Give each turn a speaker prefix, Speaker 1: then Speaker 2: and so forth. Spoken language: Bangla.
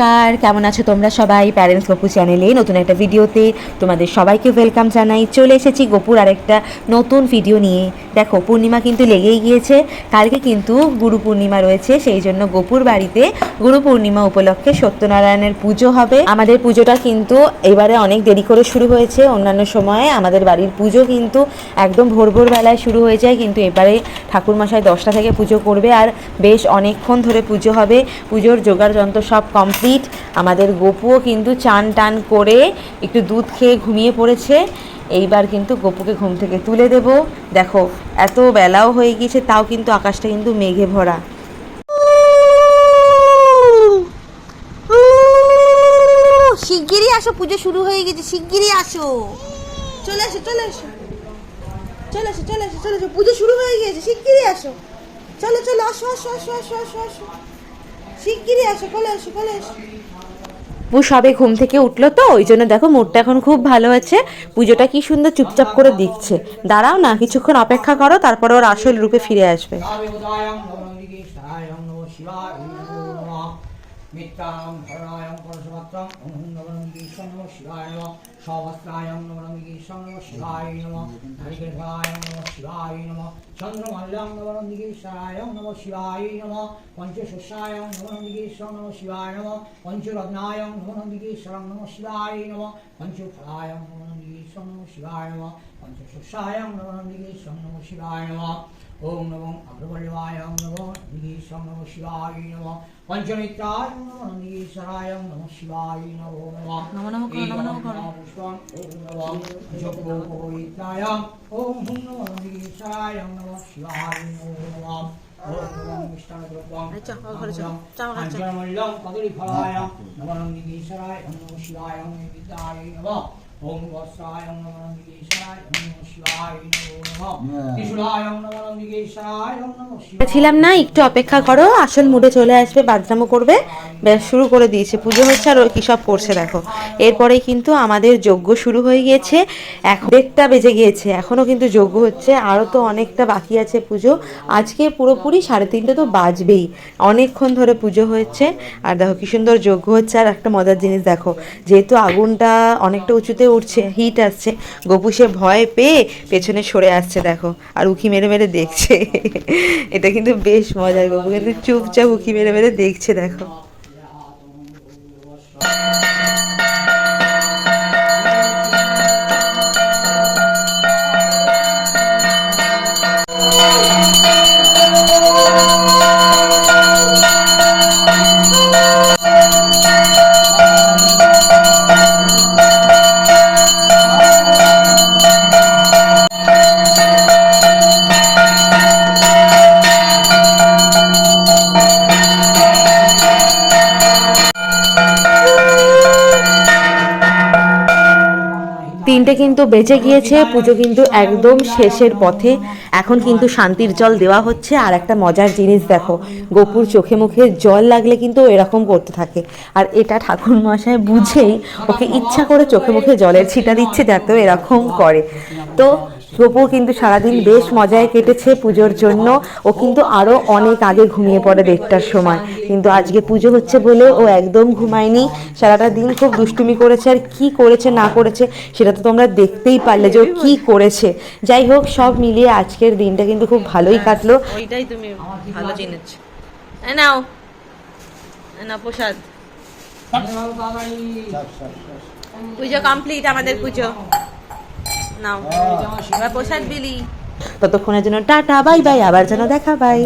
Speaker 1: নমস্কার, কেমন আছো তোমরা সবাই? প্যারেন্টস গপু চ্যানেলে নতুন একটা ভিডিওতে তোমাদের সবাইকে ওয়েলকাম জানাই। চলে এসেছি গোপুর আরেকটা নতুন ভিডিও নিয়ে। দেখো, পূর্ণিমা কিন্তু লেগেই গিয়েছে। কালকে কিন্তু গুরু পূর্ণিমা রয়েছে, সেই জন্য গোপুর বাড়িতে গুরু পূর্ণিমা উপলক্ষে সত্যনারায়ণের পুজো হবে। আমাদের পুজোটা কিন্তু এবারে অনেক দেরি করে শুরু হয়েছে। অন্যান্য সময়ে আমাদের বাড়ির পুজো কিন্তু একদম ভোর ভোর বেলায় শুরু হয়ে যায়, কিন্তু এবারে ঠাকুরমশাই দশটা থেকে পুজো করবে। আর বেশ অনেকক্ষণ ধরে পুজো হবে। পুজোর জোগাড় যন্ত্র সব কমপ্লিট আমাদের গপুও কিন্তু চান টান করে একটু দুধ খেয়ে ঘুমিয়ে পড়েছে। এইবার কিন্তু গপুকে ঘুম থেকে তুলে দেব। দেখো, এত বেলাও হয়ে গিয়েছে, তাও কিন্তু আকাশটা কিন্তু মেঘে ভরা। শিগগিরই আসো, পুজো শুরু হয়ে গেছে, শিগগিরই আসো। চলে আসো চলে আসো। চলে আসো চলে আসো চলে আসো, পুজো শুরু হয়ে গিয়েছে, শিগগিরই আসো। চলো চলো, আসো আসো আসো আসো আসো আসো। শিগগিরই আসো কোলে এসো কোলে এসো ও সবে ঘুম থেকে উঠল তো ওই জন্য দেখো মুডটা এখন খুব ভালো আছে। পুজোটা কি সুন্দর চুপচাপ করে দিচ্ছে। দাঁড়াও না কিছুক্ষণ অপেক্ষা করো তারপরে ওর আসল রূপে ফিরে আসবে।
Speaker 2: সাবিদায়ং নবরঙ্গিকেশায়ং নমঃ শিবায় নমো নমঃ नमः ধরণায়ং পরশমত্রং ওম नमः নমঃ শিবায় নমঃ সহস্রায়ং নবরঙ্গিকেশং নমঃ শিবায় নমঃ হরিকেশায়ং নমঃ শিবায় नमः शिवाय নবরঙ্গিকেশায়ং নমঃ শিবায় নমঃ পঞ্চশস্যায়ং নবরঙ্গিকেশং নমঃ শিবায় নমঃ পঞ্চরত্নায়ং নবরঙ্গিকেশং নমঃ শিবায় নমঃ পঞ্চফলায়ং নবরঙ্গিকেশং নমঃ শিবায় নমঃ পঞ্চশস্যায়ং নবরঙ্গিকেশং নমঃ শিবায় নমঃ ওম নমঃ অগ্রবল্লভায় নমঃ নিগীশং নমঃ শিবায় নমঃ পঞ্চমিত্রায় নমঃ নিগীশ্বরায় নমঃ শিবায় নমো নমঃ 알죠? 어, 그렇죠. 짜맞죠 안전물령 빠돌이파야
Speaker 1: ছিলাম না একটু অপেক্ষা করো আসল মুডে চলে আসবে বাদরামো করবে ব্যাস শুরু করে দিয়েছে পুজো হচ্ছে আর কী সব করছে দেখো। এরপরে কিন্তু আমাদের যজ্ঞ শুরু হয়ে গিয়েছে এখন দেড়টা বেজে গিয়েছে এখনও কিন্তু যজ্ঞ হচ্ছে আরও তো অনেকটা বাকি আছে পুজো। আজকে পুরোপুরি সাড়ে তিনটে তো বাজবেই অনেকক্ষণ ধরে পুজো হচ্ছে আর দেখো কি সুন্দর যজ্ঞ হচ্ছে আর একটা মজার জিনিস দেখো যেহেতু আগুনটা অনেকটা উঁচুতে উঠছে হিট আসছে গপু সে ভয় পেয়ে পেছনে সরে আসছে। দেখো। আর উকি মেরে মেরে দেখছে। এটা কিন্তু বেশ মজার গল্প কিন্তু চুপচাপ উকি মেরে মেরে দেখছে, দেখো। তিনটে কিন্তু বেঁচে গিয়েছে পুজো কিন্তু একদম শেষের পথে। এখন কিন্তু শান্তির জল দেওয়া হচ্ছে। আর একটা মজার জিনিস দেখো গোপুর চোখে মুখে জল লাগলে কিন্তু এরকম করতে থাকে। আর এটা ঠাকুর মশাই বুঝেই ওকে ইচ্ছা করে চোখে মুখে জলের ছিটা দিচ্ছে যাতে এরকম করে। তো গোপু কিন্তু সারাদিন বেশ মজায় কেটেছে পুজোর জন্য। ও কিন্তু আরও অনেক আগে ঘুমিয়ে পড়ে দেড়টার সময়। কিন্তু আজকে পুজো হচ্ছে বলে ও একদম ঘুমায়নি। সারাটা দিন খুব দুষ্টুমি করেছে। আর কি করেছে না করেছে সেটা তো তোমরা দেখতেই পারলে যে ও কি করেছে। যাই হোক সব মিলিয়ে আজকের দিনটা কিন্তু খুব ভালোই কাটলো।
Speaker 3: ওইটাই তুমি ভালো জেনেছ। নাও। নাও প্রসাদ। পুজো কমপ্লিট আমাদের পুজো। নাও। এবার প্রসাদ বিলি
Speaker 1: ততক্ষণের জন্য টাটা বাই বাই আবার যেন দেখা বাই।